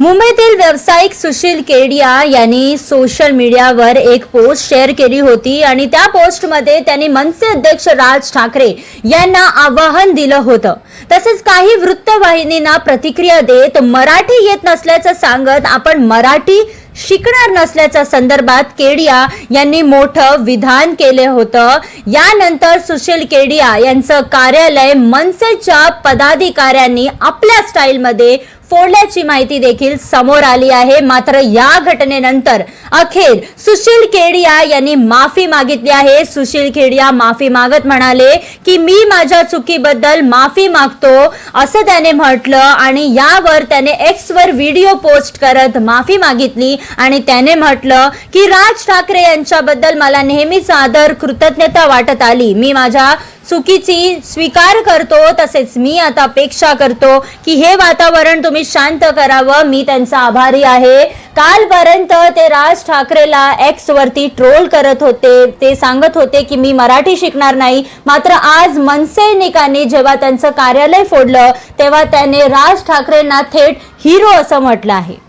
मुंबईतील व्यावसायिक सुशील केडिया यांनी सोशल मीडियावर एक पोस्ट शेअर केली होती आणि त्या पोस्टमध्ये त्यांनी मनसे अध्यक्ष राज ठाकरे यांना आवाहन दिलं होतं. तसेच काही वृत्तवाहिनींना प्रतिक्रिया देत मराठी येत नसल्याचं सांगत आपण मराठी शिकणार नसल्याच्या संदर्भात केडिया यांनी मोठं विधान केले होतं. यानंतर सुशील केडिया यांचं कार्यालय मनसेच्या पदाधिकाऱ्यांनी आपल्या स्टाईलमध्ये फोडल्याची माहिती देखील समोर आली आहे. मात्र या घटनेनंतर अखेर सुशील केडिया यांनी माफी मागितली आहे. सुशील केडिया माफी मागत म्हणाले की मी माझ्या चुकीबद्दल माफी मागतो असं त्याने म्हटलं आणि यावर त्याने एक्स वर व्हिडिओ पोस्ट करत माफी मागितली आणि त्याने म्हटलं की राज ठाकरे यांच्याबद्दल मला नेहमीच आदर कृतज्ञता वाटत आली. मी माझ्या चुकीची स्वीकार करतो तसेच मी आता अपेक्षा करतो की हे वातावरण तुम्ही शांत करावं. मी त्यांचा आभारी आहे. कालपर्यंत ते राज ठाकरेला एक्स वरती ट्रोल करत होते. ते सांगत होते की मी मराठी शिकणार नाही. मात्र आज मनसैनिकांनी जेव्हा त्यांचं कार्यालय फोडलं तेव्हा त्याने राज ठाकरेंना थेट हिरो असं म्हटलं आहे.